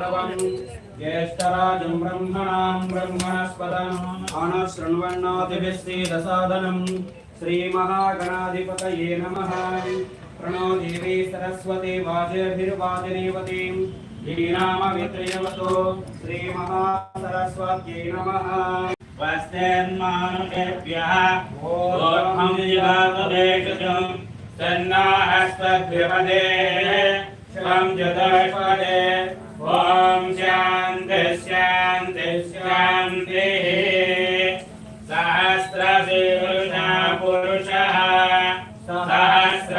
ज्येष्ठराजं ब्रह्मणां ब्रह्मणस्पदम् अनशृण्वन्नातिभिस्सीदसादनम् श्रीमहागणाधिपतये नमः प्रणो देवी सरस्वती वाजेभिर्वाजिनीवतीं धीनामवित्रयवतो श्रीमहासरस्वत्यै नमः वस्तेन्मानुषेभ्यः ऊर्ध्वं दिवातदेशजं तन्नाहस्तद्विपदे शं चतुष्पदे ఓం శాంతి శాంతి శాంతి సహస్ర పురుష సహస్ర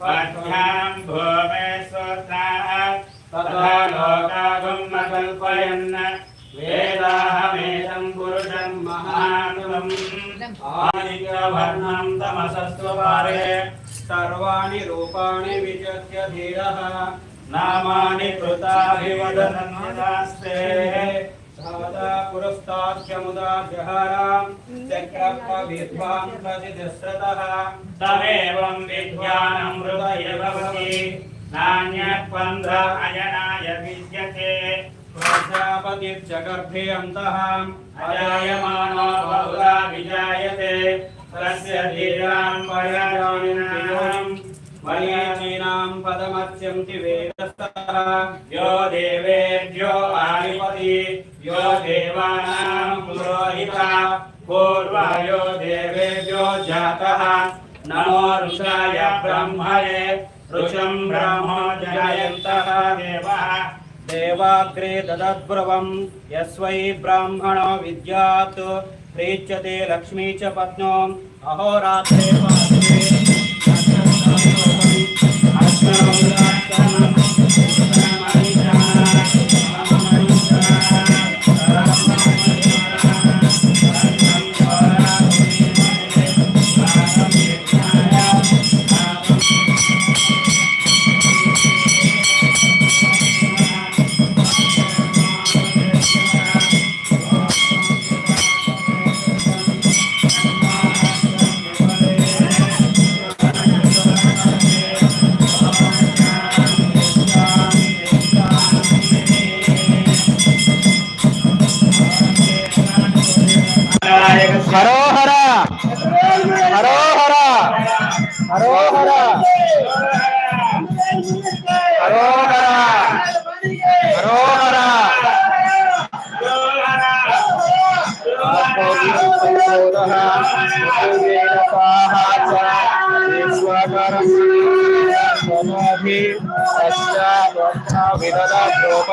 पद्भ्यां भूमे स्वस्तात् तथा लोकागम् अकल्पयन् वेदाहमेदं पुरुषं महानुमम् आदित्यवर्णं तमसस्वपारे सर्वाणि रूपाणि विचित्य धीरः नामानि कृताभिवदनन्यदास्ते भवता पुरस्ताख्यमुदा जहाराम् चक्रपविद्वान् प्रतिदस्रतः तमेवं विज्ञानं हृदय भवति नान्यपन्द्र अयनाय विद्यते। प्रजापतिश्च गर्भे अन्तः अजायमानो बहुला विजायते। तस्य दीर्घान् पर्यायानिनाम् वन्यजीनां पदमत्यन्ति वेदस्तः। यो देवेभ्यो आदिपति। जातः नमो ऋषाय ब्रह्मणे ऋषं ब्रह्मो जयन्तः देवः देवाग्रे ददद्ब्रवम् यस्वै ब्राह्मणो विद्यात् प्रीच्यते लक्ष्मी च पत्नो अहोरात्रे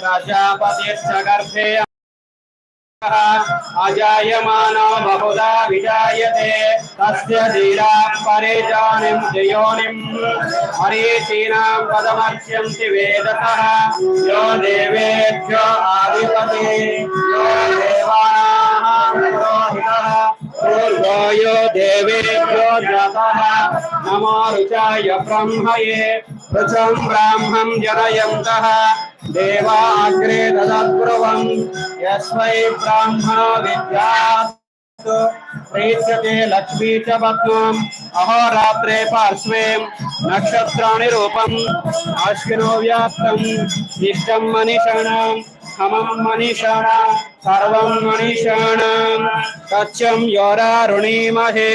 प्रजापतिर्षगर्भे अजायमानो बहुधा विजायते तस्य धीरां परिजानिं जयोनिम् हरीचीनां पदमर्च्यन्ति वेदतः यो देवेभ्यो आधिपति यो देवानां पुरोहितः नमो ब्रह्मये ब्राह्मं जनयन्तः देवाग्रे ददब्रुवम् यस्मै ब्राह्मणो विद्यात् प्रेष्यते लक्ष्मी च पद्मम् अहोरात्रे पार्श्वे नक्षत्राणि रूपम् अश्विनो व्याप्तम् इष्टं मनीषाणाम् సమం మనీషాణం సర్వం మనీషాణం సత్యం యోరారుణీమహే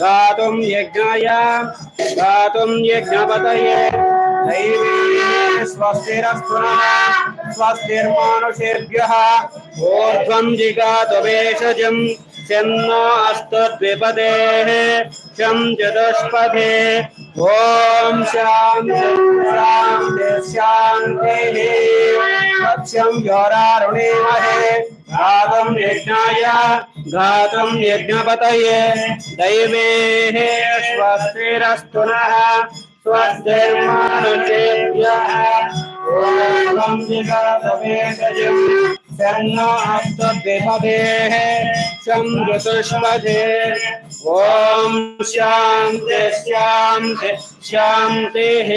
గాతుం యజ్ఞాయ గాతుం యజ్ఞపతయే స్వస్తిరస్తు స్వస్తిర్మానుషేభ్య ఊర్ధ్వం జిగాతు భేషజం जन्मास्तद्विपदेः शं चतुष्पथे ॐ शां शान्तिः। सत्यं योरारुणीमहे घातं यज्ञाय, घातं यज्ञपतये। दैवेः स्वस्तिरस्तु नः। स्वस्तिर्मानुषेभ्यः चंद्रतुष्पे संवृतुष्पदे। शांति शांति शांति शान्तिः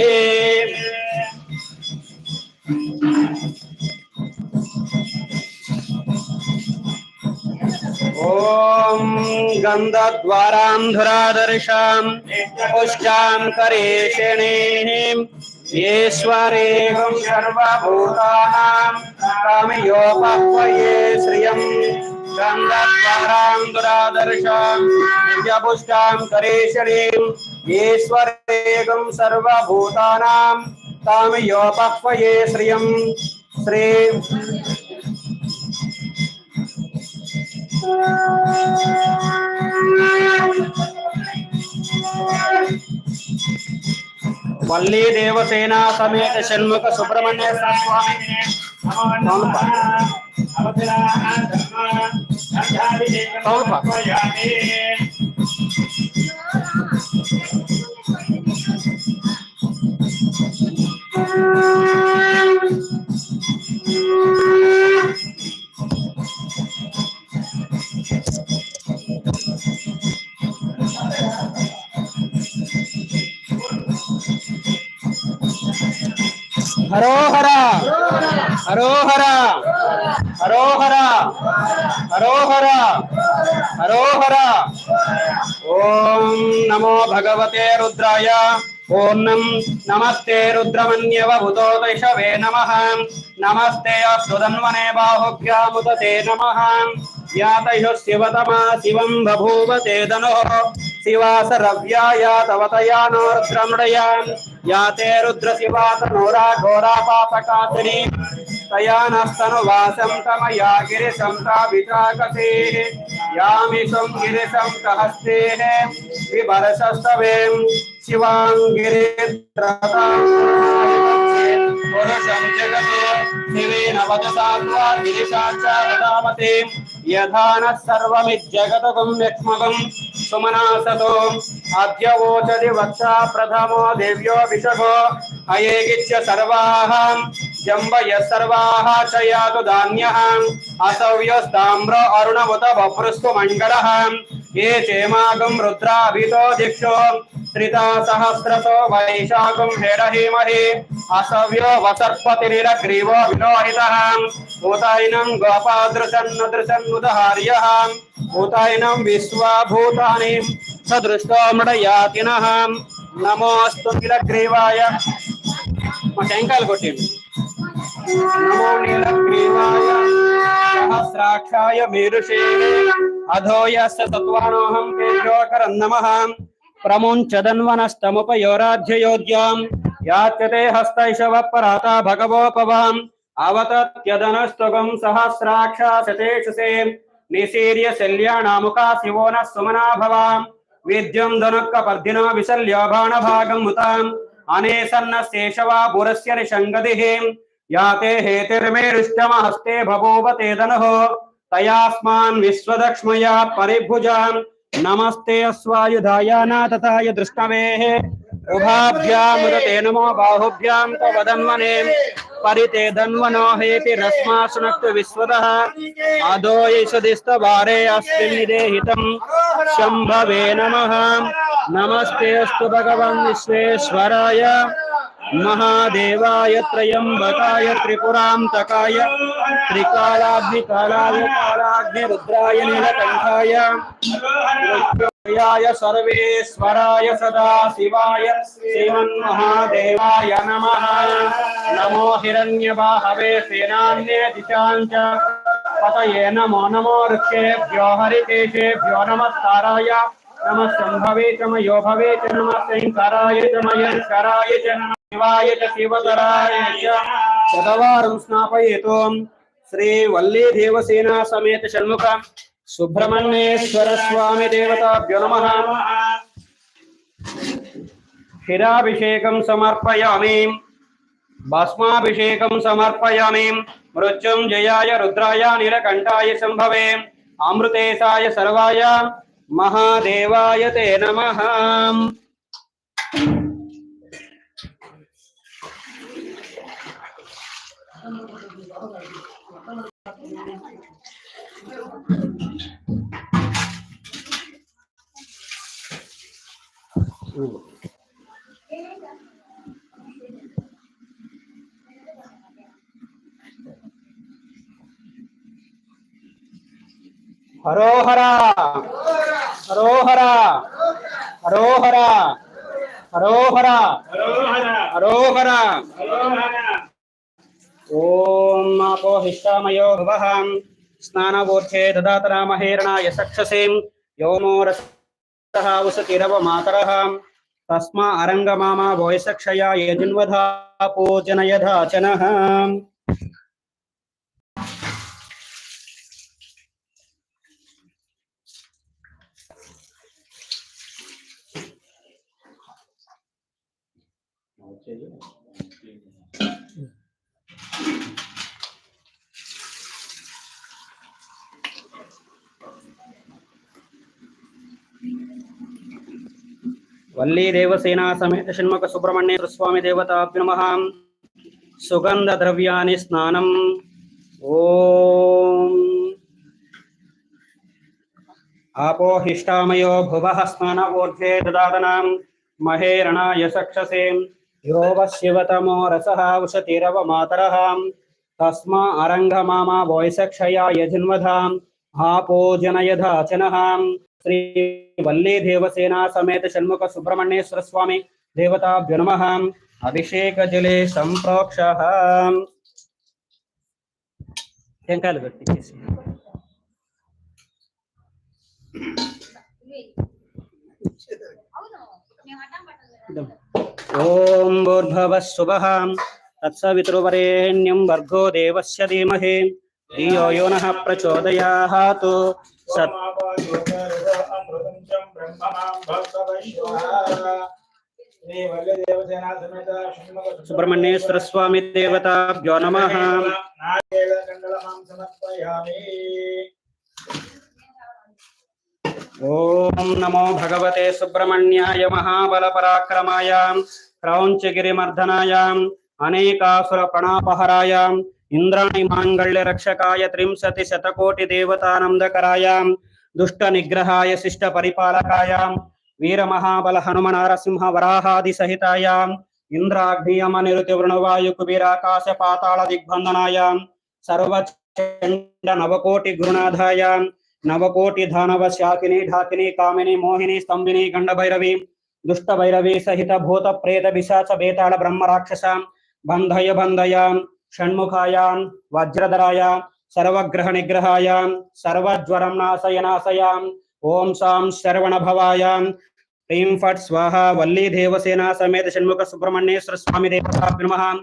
ॐ गन्धद्वारान्धुरादर्शां पुष्टां ईश्वरेकं सर्वभूतानां तमयोपह्वये श्रियं गन्धद्वारां दुरादर्शां दिव्यपुष्टां करेशरीं ईश्वरेकं सर्वभूतानां तमयोपह्वये श्रियं श्री Thank you. వల్లీ దేవసేన సమేత షణ్ముఖ సుబ్రహ్మణ్య స్వామి. హరోహర హరోహర హరోహర హరోహర హరోహర ఓం నమో భగవతే రుద్రాయ. ఓం నమస్తే రుద్రమన్యవ భూతోదైషవే నమ. నమస్తే అస్తుధన్వనే బాహుభ్యాముదతే నమ. యాతయో శివతమా శివం బభూవ తేదనో శివాసరవ్యాయ తవతయా నోరుద్రమృడయాన్ యాతే రుద్ర శివాత నోరా ఘోరా పాపకాసిని తయా నస్తను వాసం తమయా గిరిశం తాభితాకసే యామిషం గిరిశం కహస్తే విభరసస్తవేం శివాంగిరిత్రతాం యథాన సర్వమిజ్జగతకం యక్మకం సుమనాసతో అధ్యవోచది వత్స ప్రథమో దివ్యో విషగో అయేగిచ్చ సర్వాః జంబయ సర్వాః చయాతు ధాన్యః అసవ్యోస్తామ్ర అరుణముత వప్రుస్తు మంగళః ఏ చేమాగం రుద్రాభితో దిక్షో त्रिता सहस्रतो वैशाखं हेडहीमहि विलोहितः भूतायिनं गोपादृशन्नदृशन्नुदहार्यः भूतायिनं विश्वाभूतानि नमोऽस्तु नीलग्रीवाय। कोटि नमो नीलग्रीवाय। सहस्राक्षाय मेरुषे अधोयस्य तत्त्वानोऽहं तेजोकरं నమః ప్రముంచదన్వనస్తముపయోరాధ్యయోధ్యాం యాత్యతే హస్తైషవ పరాతా భగవోపవాం అవతత్యదనస్తుగం సహస్రాక్షా శతేషుసే నిశీర్య శల్యాణాముఖా శివో న సుమనా భవాం విద్యం ధనుక్క పర్ధిన విశల్య బాణభాగం ముతాం అనేసన్న శేషవా పురస్య నిషంగదిః యాతే హేతిర్మేరుష్టమహస్తే బభూవ తే ధనుః नमस्ते अस्वायुधायाना तथा यदृष्टवे उभाभ्यामुदते नमो बाहुभ्यां तो वदन्वने परिते धन्वनो हेति रश्मासुनक्तु विश्वतः अधो अस्मिन् शम्भवे नमः। అస్మిన్ నిదేహితం శంభవే నమః నమస్తే అస్తు భగవన్ విశ్వేశ్వరాయ. మహాదేవాయ త్రయంబకాయ త్రిపురాంతకాయ త్రికాలాగ్నికాలాయ కాలాగ్ని రుద్రాయ నీలకంఠాయ. య సర్వేశ్వరాయ సదా శివాయ శ్రీమన్మహాదేవాయ నమః. నమో హిరణ్యబాహవే సేనాన్యే దిశాంచ పతయే నమో నమో ఋక్షేభ్యో హరికేశేభ్యో నమస్కారాయ నమ సంభవే చ మయో భవే చ నమ శంకరాయ చ మయంకరాయ చ నమ శివాయ చ శివతరాయ చ శతవారం స్నాపయేతో. శ్రీ వల్లీ దేవసేనా సమేత షణ్ముఖ సుబ్రహ్మణ్యేశ్వర స్వామి దేవతాభ్యో నమ. క్షీరాభిషేకం సమర్పయామి. భస్మాభిషేకం సమర్పయామి. మృత్యుంజయాయ రుద్రాయ నీలకంఠాయ శంభవే. అమృతేశాయ సర్వాయ మహాదేవాయ తే हरोहरा हरोहरा हरोहरा हरोहरा ओम आपो हिष्टामयो भुवः स्नानवोर्थे ददात रामहेरणाय सक्षसीं योमो रसः उसतिरवमातरः तस्मा अरङ्गमामा वोयसक्षया यजुन्वधा पूजनयधाचनः వల్లీ దేవసేనా సమేత షణ్ముఖ సుబ్రహ్మణ్యేశ్వర స్వామి దేవతాభ్య నమః సుగంధ ద్రవ్యాన్ని స్నానం ఓం ఆపోహిష్టామయో భువ స్నాన ఊర్ధ్వే దదాతనాం మహేరణాయ సక్షసే యోవ శివతమో రసః ఉషతిరవ మాతరః తస్మా అరంగమామా వోయసక్షయా యజన్వధాం జనయధాచనహాం శ్రీ వల్లీ దేవసేనా సమేత షణ్ముఖ సుబ్రహ్మణ్యేశ్వర స్వామి దేవతాభ్యో నమః అభిషేక జలే సంప్రోక్ష టెంకాయలు కట్టి ఓం భూర్భవ శుభః తత్సవితృవరేణ్యం భర్గో దేవస్య ధీమహి ధియో యో నః ప్రచోదయాత్ సత్ सुब्रह्मण्येश्वर स्वामी देवताभ्यो नमः। ओम नमो भगवते सुब्रह्मण्याय महाबलपराक्रमायां क्रौञ्चगिरिमर्दनायाम् शतकोटि इन्द्राणि दुष्ट निग्रहाय शिष्ट शिष्टपरिपालकायाम् త్రింశతి శతకోటి దేవతానందకరాయ దుష్ట నిగ్రహాయ శిష్ట పరిపాలకాయ వీర మహాబల హనుమ నరసింహ వరాహాది సహితాయ ఇంద్రాగ్నియమ నిరుతి వృణవాయు కుబీరాకాశ పాతాళ దిగ్బంధనాయ సర్వచండ నవకోటి గురునాథాయ నవకోటి దానవ శాకిని ఢాకిని కామిని మోహిని స్తంభిని గండ భైరవి దుష్ట భైరవి సహిత భూత ప్రేత పిశాచ బేతాళ బ్రహ్మ రాక్షస బంధయ బంధయ షణ్ముఖాయ వజ్రధరాయ సర్వగ్రహ నిగ్రహాయ సర్వజ్వరం నాశయ నాశయ ఓం సాం శరవణ భవాయ హ్రీం ఫట్ స్వాహ వల్లీ దేవసేన సమేత షణ్ముఖ సుబ్రహ్మణ్యేశ్వర స్వామి దేవతాభ్య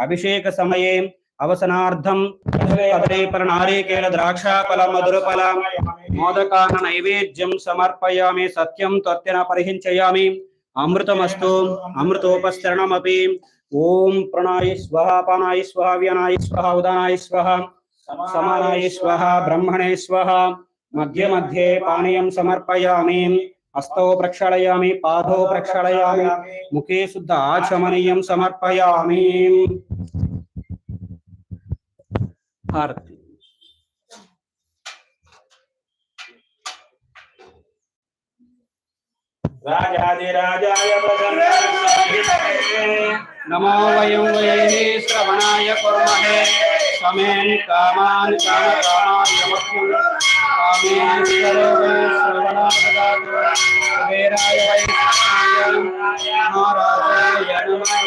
అభిషేక సమయే అవసనార్థం. కదలీఫల నారీకేల ద్రాక్షాఫల మధురఫల. మోదకాన నైవేద్యం సమర్పయామి. సత్యం త్వత్తిన పరిహించయామి. అమృతమస్తు అమృతోపస్తరణమపి. ఓం ప్రణాయ స్వహ పానాయ స్వహ వ్యనాయ స్వహ ఉదానాయ స్వహ. సమానాయ స్వహ బ్రహ్మణే స్వహ. मध्य मध्ये पानीयं समर्पयामि हस्तौ प्रक्षालयामि पादौ प्रक्षालयामि मुखे शुद्ध आचमनीयं समर्पयामि। राजाधिराजाय नमो वयं वयैः श्रवणाय कुर्महे समेन् कामान् कामकामाय मह्यं कामेन् सर्वे श्रवणाय वै महाराजाय नमः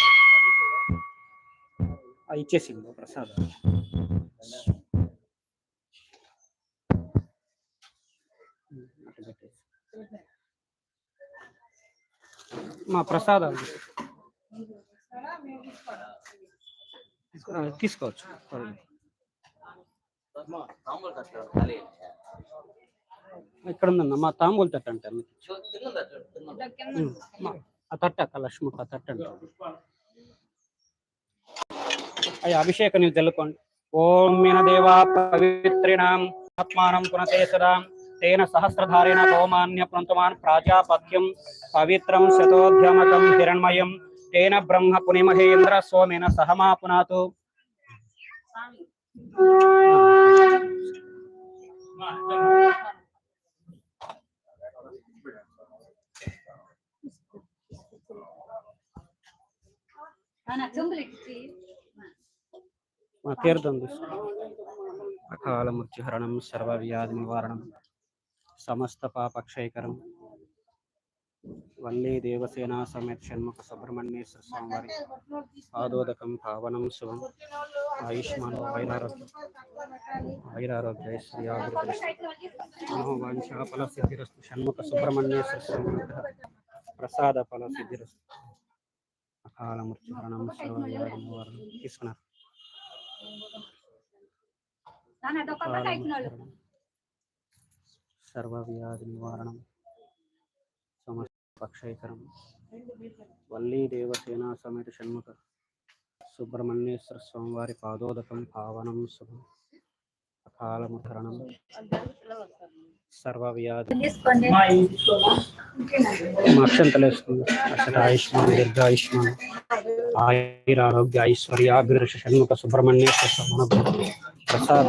ఇచ్చేసింది ప్రసాద్. మా ప్రసాదం. తీసుకోవచ్చు. ఇక్కడ ఉందన్న మా తాంబూలు తట్ట అంటే తట్ట కలక్ష్మక ఆ తట్ట అంటే అయ్యా అభిషేక నీళ్ళు చల్లుకోండి ఓం మినదేవా పవిత్రిణాం ఆత్మానం పునతే సదా. తేన సహస్రధారేణ హోమాన్య ప్రంతమాన్ ప్రాజాపత్యం పవిత్రం శతోధ్యమకం హిరణ్మయం. తేన బ్రహ్మ పునిమహేంద్ర సోమేన సహమా పునాతు. నాన్న చెంబులు ఇచ్చి మా తీర్థం తీసుకో అకాల మృత్యుహరణం సర్వ వ్యాధి నివారణం సమస్త పాపక్షయకరం. వల్లీ దేవసేన సమేత షణ్ముఖ సుబ్రహ్మణ్యేశ్వర స్వామివారి పాదోదకం పావనం శుభం. ఆయుష్మాన్ వైరారోగ్యం వైరారోగ్య ఐశ్వర్యాభివృద్ధి వాంఛాఫల సిద్ధిరస్తు. షణ్ముఖ సుబ్రహ్మణ్యేశ్వర స్వామి ప్రసాద ఫల సిద్ధిరస్తు. అకాల మృత్యుహరణం సర్వ వ్యాధి నివారణం. తీసుకున్నారు. నాన్న అదొక పక్క ఇచ్చినాడు సర్వ వ్యాధి నివారణం. సమస్త పక్షైకరం వల్లీ దేవసేన సమేత షణ్ముఖ. సుబ్రహ్మణ్యేశ్వర స్వామివారి పాదోదకం పావనం శుభం. అకాలముధరణం సర్వ వ్యాధి తీసుకోండి. మా అక్షంతలు వేసుకుంది అక్షత ఆయుష్మాన్ దీర్ఘాయుష్మాన్ షణ్ముఖ సుబ్రహ్మణ్యేశ్వర స్వామి ప్రసాద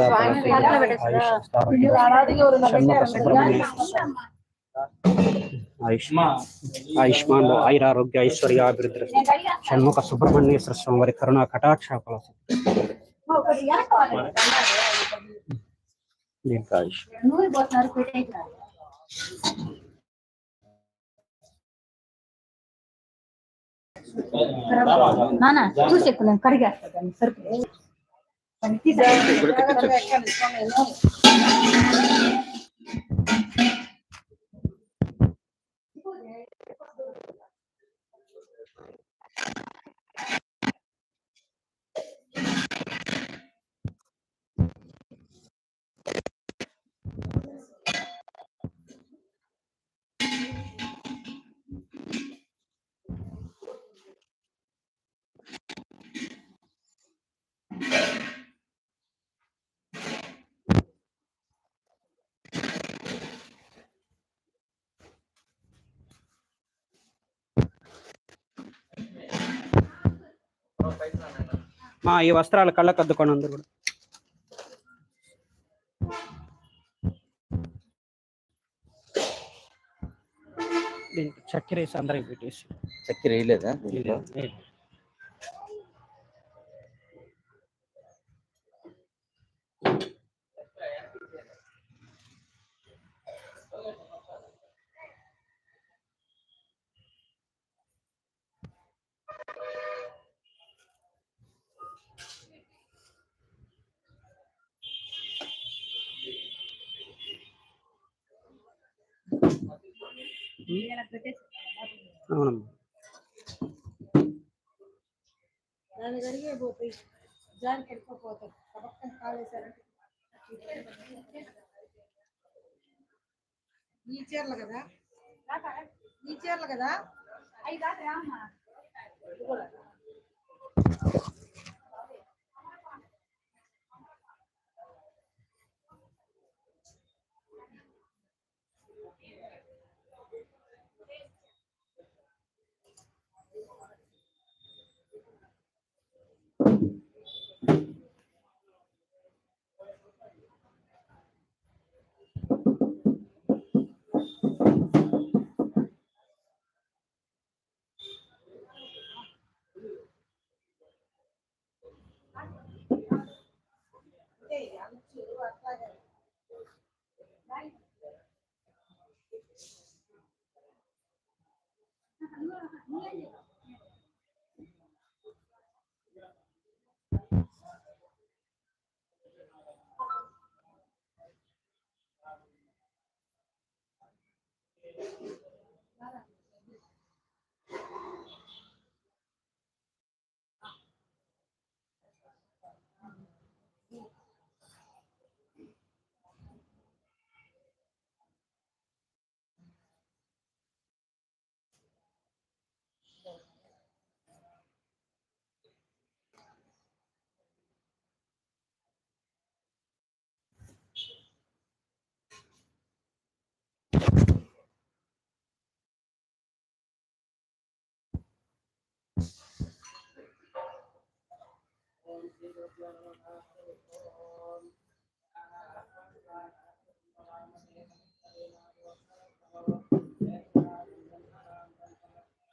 షణ్ముఖ సుబ్రహ్మణ్యేశ్వర ఆయుష్మాన్ ఆయుష్మాన్ ఆయురారోగ్య ఐశ్వర్యాభివృద్ధి షణ్ముఖ సుబ్రహ్మణ్యేశ్వర స్వామి వారి కరుణా కటాక్ష ఒకటి వెనకాల. దీర్ఘాయుష్ నూనె పోతున్నారు పెట్టేసినారు నాన్న చూసి ఎక్కువ నేను కడిగేస్తాను సరుకు ఈ వస్త్రాలు కళ్ళకు అద్దుకొని అందరు కూడా. దీనికి చక్కెర వేసి అందరికి పెట్టేసి. చక్కెర వేయలేదా. అవునమ్మా. దాని జరిగే పోతాయి. జారి పడిపోతాయి పక్కన కాలేసారంటే ఈ చీరలు కదా? ఈ చీరలు కదా అవి కాదు? Thank you.